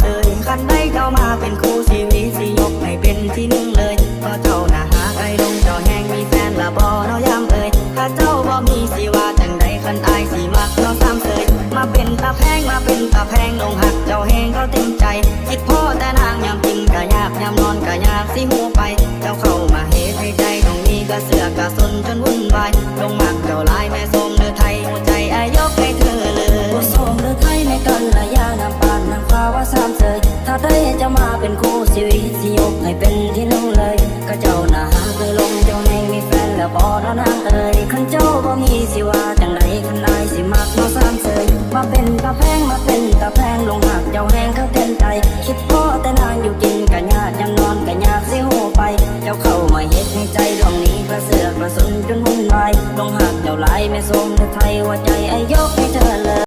เสยคันได้เข้ามาเป็นคู่ชีวิตสิยกให้เป็นที่หนึ่งเลยก็เจ้าน่ะหาไกลลงเจ้าแหงมีแฟนละบ่เนาะยามเอ่ยถ้าเจ้าบ่มีสิว่าจังใดคันอายสิมักเนาะสามเสยมาเป็นตาแพงมาเป็นตาแพงลงหักเจ้าแหงเขาเต็มใจคิดพ่อแต่นางยามกินก็ยากยามนอนก็ยากสิหูไปเจ้าเข้ามาเหตุให้ใจตรงนี้ก็เสือกะสนจนวุ่นวายลงมักเจ้าลา ถ้าได้จะมาเป็นคู่ชีวิตสิยกให้เป็นที่นุ่งเลย ก็เจ้าหน้าเลยลงเจ้าแม่งมีแฟนแล้วพอแล้วนางเอ้ยขันเจ้าบ่มีสิว่าจังไรขันนายสิมากมาสร้างเสยมาเป็นตาแพงมาเป็นตาแพงลงหักเจ้าแหงเขาเต้นใจคิดพ่อแต่นางอยู่กินกันญาติยังนอนกันยากสิหัวไป เจ้าเข้ามาเฮ็ดในใจดวงนี้กระเสือกกระสนจนวุ่นวายลงหักเจ้าหลายไม่สมในไทยว่าใจไอ้ยกให้เธอเลย